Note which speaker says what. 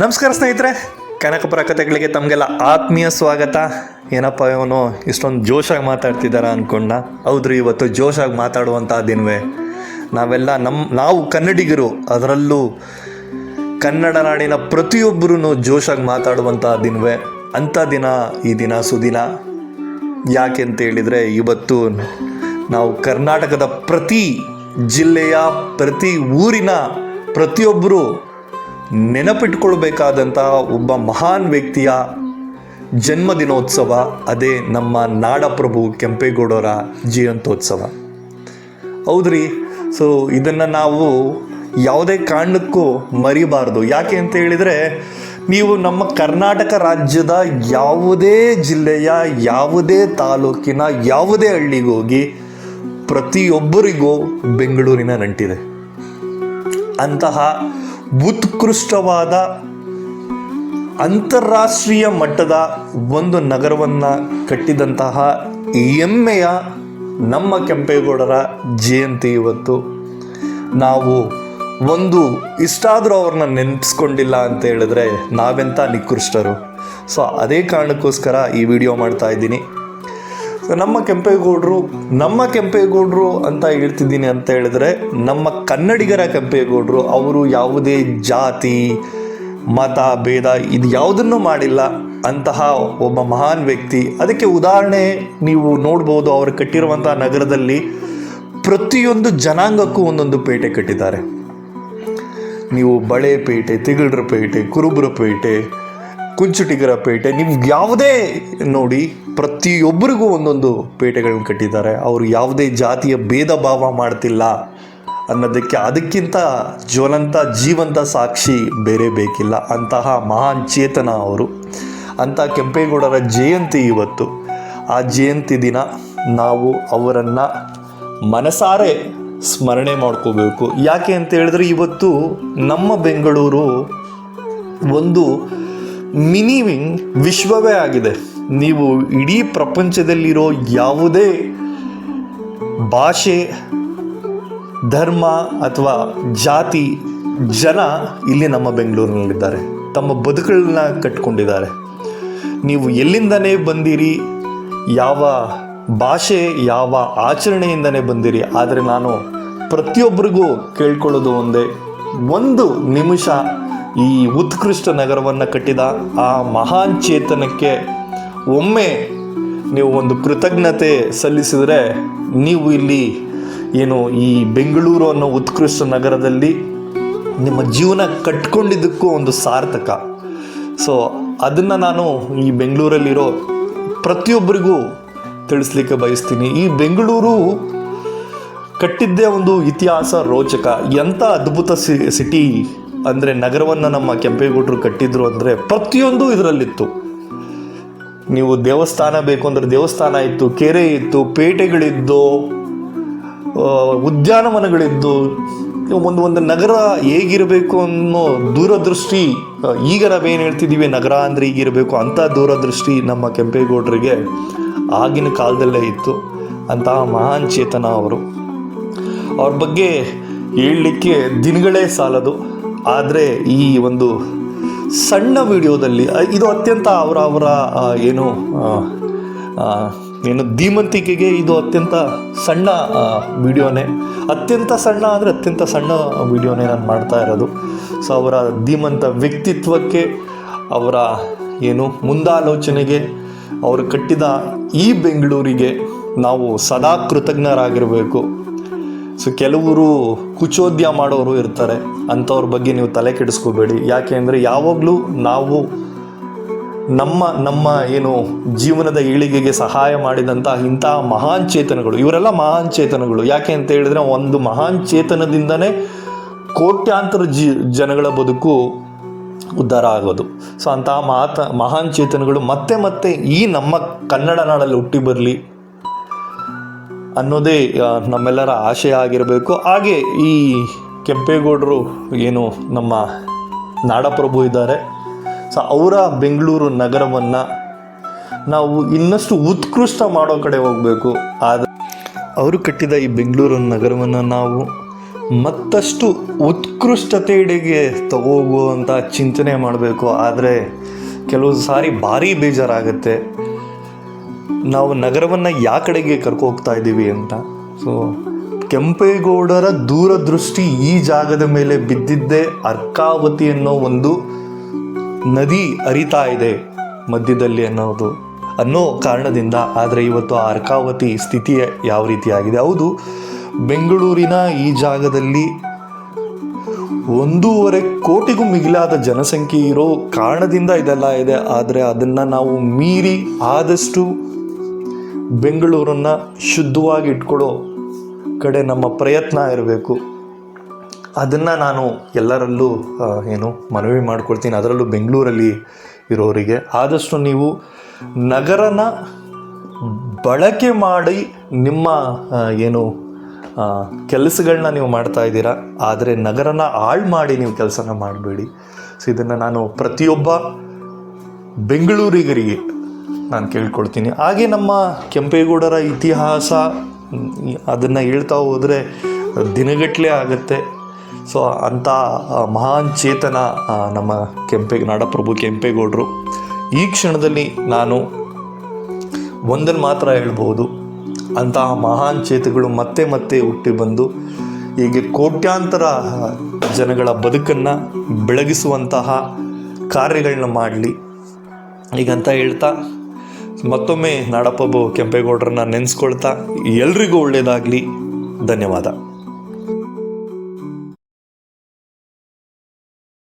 Speaker 1: ನಮಸ್ಕಾರ ಸ್ನೇಹಿತರೆ. ಕನಕಪುರ ಕಥೆಗಳಿಗೆ ತಮಗೆಲ್ಲ ಆತ್ಮೀಯ ಸ್ವಾಗತ. ಏನಪ್ಪ ಇವನು ಇಷ್ಟೊಂದು ಜೋಶಾಗಿ ಮಾತಾಡ್ತಿದ್ದಾರ ಅಂದ್ಕೊಂಡ ಹೌದ್ರಿ, ಇವತ್ತು ಜೋಶಾಗಿ ಮಾತಾಡುವಂಥ ದಿನವೇ. ನಾವೆಲ್ಲ ನಮ್ಮ ನಾವು ಕನ್ನಡಿಗರು, ಅದರಲ್ಲೂ ಕನ್ನಡ ನಾಡಿನ ಪ್ರತಿಯೊಬ್ಬರೂ ಜೋಶಾಗಿ ಮಾತಾಡುವಂಥ ದಿನವೇ. ಅಂಥ ದಿನ, ಈ ದಿನ ಸುದಿನ. ಯಾಕೆ ಅಂತ ಹೇಳಿದರೆ, ಇವತ್ತು ನಾವು ಕರ್ನಾಟಕದ ಪ್ರತಿ ಜಿಲ್ಲೆಯ, ಪ್ರತಿ ಊರಿನ ಪ್ರತಿಯೊಬ್ಬರು ನೆನಪಿಟ್ಕೊಳ್ಬೇಕಾದಂತಹ ಒಬ್ಬ ಮಹಾನ್ ವ್ಯಕ್ತಿಯ ಜನ್ಮದಿನೋತ್ಸವ, ಅದೇ ನಮ್ಮ ನಾಡಪ್ರಭು ಕೆಂಪೇಗೌಡರ ಜಯಂತ್ಯೋತ್ಸವ. ಹೌದ್ರಿ? ಸೊ ಇದನ್ನು ನಾವು ಯಾವುದೇ ಕಾರಣಕ್ಕೂ ಮರಿಬಾರ್ದು. ಯಾಕೆ ಅಂತ ಹೇಳಿದರೆ, ನೀವು ನಮ್ಮ ಕರ್ನಾಟಕ ರಾಜ್ಯದ ಯಾವುದೇ ಜಿಲ್ಲೆಯ, ಯಾವುದೇ ತಾಲೂಕಿನ, ಯಾವುದೇ ಹಳ್ಳಿಗೆ ಹೋಗಿ ಪ್ರತಿಯೊಬ್ಬರಿಗೂ ಬೆಂಗಳೂರಿನ ನಂಟಿದೆ. ಅಂತಹ ಉತ್ಕೃಷ್ಟವಾದ ಅಂತಾರಾಷ್ಟ್ರೀಯ ಮಟ್ಟದ ಒಂದು ನಗರವನ್ನು ಕಟ್ಟಿದಂತಹ ಹೆಮ್ಮೆಯ ನಮ್ಮ ಕೆಂಪೇಗೌಡರ ಜಯಂತಿ ಇವತ್ತು. ನಾವು ಒಂದು ಇಷ್ಟಾದರೂ ಅವ್ರನ್ನ ನೆನೆಸ್ಕೊಂಡಿಲ್ಲ ಅಂತ ಹೇಳಿದ್ರೆ ನಾವೆಂಥ ನಿಕೃಷ್ಟರು. ಸೊ ಅದೇ ಕಾರಣಕ್ಕೋಸ್ಕರ ಈ ವಿಡಿಯೋ ಮಾಡ್ತಾ ಇದ್ದೀನಿ. ಸೊ ನಮ್ಮ ಕೆಂಪೇಗೌಡರು ನಮ್ಮ ಕೆಂಪೇಗೌಡರು ಅಂತ ಹೇಳ್ತಿದ್ದೀನಿ ಅಂತ ಹೇಳಿದ್ರೆ, ನಮ್ಮ ಕನ್ನಡಿಗರ ಕೆಂಪೇಗೌಡರು, ಅವರು ಯಾವುದೇ ಜಾತಿ, ಮತ, ಭೇದ ಇದು ಯಾವುದನ್ನು ಮಾಡಿಲ್ಲ ಅಂತಹ ಒಬ್ಬ ಮಹಾನ್ ವ್ಯಕ್ತಿ. ಅದಕ್ಕೆ ಉದಾಹರಣೆ ನೀವು ನೋಡ್ಬೋದು, ಅವರು ಕಟ್ಟಿರುವಂತಹ ನಗರದಲ್ಲಿ ಪ್ರತಿಯೊಂದು ಜನಾಂಗಕ್ಕೂ ಒಂದೊಂದು ಪೇಟೆ ಕಟ್ಟಿದ್ದಾರೆ. ನೀವು ಬಳೆ ಪೇಟೆ, ತಿಗಳರ ಪೇಟೆ, ಕುರುಬರ ಪೇಟೆ ಕುಂಚುಟಿಗರ ಪೇಟೆ. ನಿಮ್ಗೆ ಯಾವುದೇ ನೋಡಿ ಪ್ರತಿಯೊಬ್ಬರಿಗೂ ಒಂದೊಂದು ಪೇಟೆಗಳನ್ನು ಕಟ್ಟಿದ್ದಾರೆ. ಅವರು ಯಾವುದೇ ಜಾತಿಯ ಭೇದ ಭಾವ ಮಾಡ್ತಿಲ್ಲ ಅನ್ನೋದಕ್ಕೆ ಅದಕ್ಕಿಂತ ಜ್ವಲಂತ, ಜೀವಂತ ಸಾಕ್ಷಿ ಬೇರೆ ಬೇಕಿಲ್ಲ. ಅಂತಹ ಮಹಾನ್ ಚೇತನ ಅವರು. ಅಂಥ ಕೆಂಪೇಗೌಡರ ಜಯಂತಿ ಇವತ್ತು. ಆ ಜಯಂತಿ ದಿನ ನಾವು ಅವರನ್ನು ಮನಸಾರೆ ಸ್ಮರಣೆ ಮಾಡ್ಕೋಬೇಕು. ಯಾಕೆ ಅಂತ ಹೇಳಿದ್ರೆ ಇವತ್ತು ನಮ್ಮ ಬೆಂಗಳೂರು ಒಂದು ಮಿನಿ ವಿಶ್ವವೇ ಆಗಿದೆ. ನೀವು ಇಡೀ ಪ್ರಪಂಚದಲ್ಲಿರೋ ಯಾವುದೇ ಭಾಷೆ, ಧರ್ಮ ಅಥವಾ ಜಾತಿ, ಜನ ಇಲ್ಲಿ ನಮ್ಮ ಬೆಂಗಳೂರಿನಲ್ಲಿದ್ದಾರೆ. ತಮ್ಮ ಬದುಕುಗಳನ್ನ ಕಟ್ಕೊಂಡಿದ್ದಾರೆ. ನೀವು ಎಲ್ಲಿಂದನೇ ಬಂದಿರಿ, ಯಾವ ಭಾಷೆ, ಯಾವ ಆಚರಣೆಯಿಂದನೇ ಬಂದಿರಿ, ಆದರೆ ನಾನು ಪ್ರತಿಯೊಬ್ಬರಿಗೂ ಕೇಳ್ಕೊಳ್ಳೋದು ಒಂದೇ, ಒಂದು ನಿಮಿಷ ಈ ಉತ್ಕೃಷ್ಟ ನಗರವನ್ನು ಕಟ್ಟಿದ ಆ ಮಹಾನ್ ಚೇತನಕ್ಕೆ ಒಮ್ಮೆ ನೀವು ಒಂದು ಕೃತಜ್ಞತೆ ಸಲ್ಲಿಸಿದರೆ ನೀವು ಇಲ್ಲಿ ಏನು ಈ ಬೆಂಗಳೂರು ಅನ್ನೋ ಉತ್ಕೃಷ್ಟ ನಗರದಲ್ಲಿ ನಿಮ್ಮ ಜೀವನ ಕಟ್ಕೊಂಡಿದ್ದಕ್ಕೂ ಒಂದು ಸಾರ್ಥಕ. ಸೊ ಅದನ್ನು ನಾನು ಈ ಬೆಂಗಳೂರಲ್ಲಿರೋ ಪ್ರತಿಯೊಬ್ಬರಿಗೂ ತಿಳಿಸ್ಲಿಕ್ಕೆ ಬಯಸ್ತೀನಿ. ಈ ಬೆಂಗಳೂರು ಕಟ್ಟಿದ್ದೇ ಒಂದು ಇತಿಹಾಸ ರೋಚಕ. ಎಂಥ ಅದ್ಭುತ ಸಿಟಿ ಅಂದರೆ ನಗರವನ್ನು ನಮ್ಮ ಕೆಂಪೇಗೌಡರು ಕಟ್ಟಿದ್ರು ಅಂದರೆ ಪ್ರತಿಯೊಂದು ಇದರಲ್ಲಿತ್ತು. ನೀವು ದೇವಸ್ಥಾನ ಬೇಕು ಅಂದರೆ ದೇವಸ್ಥಾನ ಇತ್ತು, ಕೆರೆ ಇತ್ತು, ಪೇಟೆಗಳಿದ್ದು ಉದ್ಯಾನವನಗಳಿದ್ದು ಒಂದು ಒಂದು ನಗರ ಹೇಗಿರಬೇಕು ಅನ್ನೋ ದೂರದೃಷ್ಟಿ ಈಗ ನಾವೇನು ಹೇಳ್ತಿದ್ದೀವಿ ನಗರ ಅಂದರೆ ಈಗಿರಬೇಕು ಅಂಥ ದೂರದೃಷ್ಟಿ ನಮ್ಮ ಕೆಂಪೇಗೌಡರಿಗೆ ಆಗಿನ ಕಾಲದಲ್ಲೇ ಇತ್ತು. ಅಂತಹ ಮಹಾನ್ ಚೇತನ ಅವರು. ಅವ್ರ ಬಗ್ಗೆ ಹೇಳಲಿಕ್ಕೆ ದಿನಗಳೇ ಸಾಲದು. ಆದರೆ ಈ ಒಂದು ಸಣ್ಣ ವಿಡಿಯೋದಲ್ಲಿ ಇದು ಅತ್ಯಂತ ಅವರ ಅವರ ಏನು ಏನು ಧೀಮಂತಿಕೆಗೆ ಇದು ಅತ್ಯಂತ ಸಣ್ಣ ವಿಡಿಯೋನೇ. ಅತ್ಯಂತ ಸಣ್ಣ ಅಂದರೆ ಅತ್ಯಂತ ಸಣ್ಣ ವಿಡಿಯೋನೇ ನಾನು ಮಾಡ್ತಾ ಇರೋದು. ಸೊ ಅವರ ಧೀಮಂತ ವ್ಯಕ್ತಿತ್ವಕ್ಕೆ, ಅವರ ಏನು ಮುಂದಾಲೋಚನೆಗೆ, ಅವರು ಕಟ್ಟಿದ ಈ ಬೆಂಗಳೂರಿಗೆ ನಾವು ಸದಾ ಕೃತಜ್ಞರಾಗಿರಬೇಕು. ಸೊ ಕೆಲವರು ಕುಚೋದ್ಯ ಮಾಡೋರು ಇರ್ತಾರೆ. ಅಂಥವ್ರ ಬಗ್ಗೆ ನೀವು ತಲೆ ಕೆಡಿಸ್ಕೋಬೇಡಿ. ಯಾಕೆ ಅಂದರೆ ಯಾವಾಗಲೂ ನಾವು ನಮ್ಮ ನಮ್ಮ ಏನು ಜೀವನದ ಏಳಿಗೆಗೆ ಸಹಾಯ ಮಾಡಿದಂಥ ಇಂತಹ ಮಹಾನ್ ಚೇತನಗಳು, ಇವರೆಲ್ಲ ಮಹಾನ್ ಚೇತನಗಳು. ಯಾಕೆ ಅಂತ ಹೇಳಿದ್ರೆ ಒಂದು ಮಹಾನ್ ಚೇತನದಿಂದನೇ ಕೋಟ್ಯಾಂತರ ಜಿ, ಜನಗಳ ಬದುಕು ಉದ್ಧಾರ ಆಗೋದು. ಸೊ ಅಂತಹ ಮಹಾತ, ಮಹಾನ್ ಚೇತನಗಳು ಮತ್ತೆ ಮತ್ತೆ ಈ ನಮ್ಮ ಕನ್ನಡ ನಾಡಲ್ಲಿ ಹುಟ್ಟಿ ಬರಲಿ. ಅನ್ನೋದೇ ನಮ್ಮೆಲ್ಲರ ಆಶಯ ಆಗಿರಬೇಕು. ಹಾಗೆ ಈ ಕೆಂಪೇಗೌಡರು ಏನು ನಮ್ಮ ನಾಡಪ್ರಭು ಇದ್ದಾರೆ. ಸೊ, ಅವರ ಬೆಂಗಳೂರು ನಗರವನ್ನು ನಾವು ಇನ್ನಷ್ಟು ಉತ್ಕೃಷ್ಟ ಮಾಡೋ ಕಡೆ ಹೋಗಬೇಕು. ಆದರೆ ಅವರು ಕಟ್ಟಿದ ಈ ಬೆಂಗಳೂರು ನಗರವನ್ನು ನಾವು ಮತ್ತಷ್ಟು ಉತ್ಕೃಷ್ಟತೆಡೆಗೆ ತಗೋಗುವಂಥ ಚಿಂತನೆ ಮಾಡಬೇಕು. ಆದರೆ ಕೆಲವು ಸಾರಿ ಭಾರಿ ಬೇಜಾರಾಗುತ್ತೆ. ನಾವು ನಗರವನ್ನು ಯಾವ ಕಡೆಗೆ ಕರ್ಕೊ ಹೋಗ್ತಾ ಇದ್ದೀವಿ ಅಂತ. ಸೊ ಕೆಂಪೇಗೌಡರ ದೂರದೃಷ್ಟಿ ಈ ಜಾಗದ ಮೇಲೆ ಬಿದ್ದಿದ್ದೇ ಅರ್ಕಾವತಿ ಅನ್ನೋ ಒಂದು ನದಿ ಹರಿತಾ ಇದೆ ಮಧ್ಯದಲ್ಲಿ ಅನ್ನೋದು ಅನ್ನೋ ಕಾರಣದಿಂದ. ಆದರೆ ಇವತ್ತು ಆ ಅರ್ಕಾವತಿ ಸ್ಥಿತಿ ಯಾವ ರೀತಿಯಾಗಿದೆ? ಹೌದು, ಬೆಂಗಳೂರಿನ ಈ ಜಾಗದಲ್ಲಿ ಒಂದೂವರೆ ಕೋಟಿಗೂ ಮಿಗಿಲಾದ ಜನಸಂಖ್ಯೆ ಇರೋ ಕಾರಣದಿಂದ ಇದೆಲ್ಲ ಇದೆ. ಆದರೆ ಅದನ್ನು ನಾವು ಮೀರಿ ಆದಷ್ಟು ಬೆಂಗಳೂರನ್ನು ಶುದ್ಧವಾಗಿ ಇಟ್ಕೊಳ್ಳೋ ಕಡೆ ನಮ್ಮ ಪ್ರಯತ್ನ ಇರಬೇಕು. ಅದನ್ನು ನಾನು ಎಲ್ಲರಲ್ಲೂ ಏನು ಮನವಿ ಮಾಡ್ಕೊಳ್ತೀನಿ. ಅದರಲ್ಲೂ ಬೆಂಗಳೂರಲ್ಲಿ ಇರೋರಿಗೆ. ಆದಷ್ಟು ನೀವು ನಗರನ ಬಳಕೆ ಮಾಡಿ ನಿಮ್ಮ ಏನು ಕೆಲಸಗಳನ್ನ ನೀವು ಮಾಡ್ತಾ ಇದ್ದೀರಾ, ಆದರೆ ನಗರನ ಹಾಳು ಮಾಡಿ ನೀವು ಕೆಲಸನ ಮಾಡಬೇಡಿ. ಸೊ, ಇದನ್ನು ನಾನು ಪ್ರತಿಯೊಬ್ಬ ಬೆಂಗಳೂರಿಗರಿಗೆ ನಾನು ಕೇಳ್ಕೊಳ್ತೀನಿ. ಹಾಗೆ ನಮ್ಮ ಕೆಂಪೇಗೌಡರ ಇತಿಹಾಸ ಅದನ್ನು ಹೇಳ್ತಾ ಹೋದರೆ ದಿನಗಟ್ಟಲೆ ಆಗುತ್ತೆ. ಸೊ ಅಂಥ ಮಹಾನ್ ಚೇತನ ನಮ್ಮ ಕೆಂಪೆ, ನಾಡಪ್ರಭು ಕೆಂಪೇಗೌಡರು. ಈ ಕ್ಷಣದಲ್ಲಿ ನಾನು ಒಂದನ್ನು ಮಾತ್ರ ಹೇಳ್ಬೋದು. ಅಂತಹ ಮಹಾನ್ ಚೇತಗಳು ಮತ್ತೆ ಮತ್ತೆ ಹುಟ್ಟಿ ಬಂದು ಹೀಗೆ ಕೋಟ್ಯಾಂತರ ಜನಗಳ ಬದುಕನ್ನು ಬೆಳಗಿಸುವಂತಹ ಕಾರ್ಯಗಳನ್ನ ಮಾಡಲಿ. ಈಗಂತ ಹೇಳ್ತಾ ಮತ್ತೊಮ್ಮೆ ನಾಡಪ್ಪ ಕೆಂಪೇಗೌಡರನ್ನ ನೆನೆಸ್ಕೊಳ್ತಾ ಎಲ್ರಿಗೂ ಒಳ್ಳೆಯದಾಗಲಿ ಧನ್ಯವಾದ.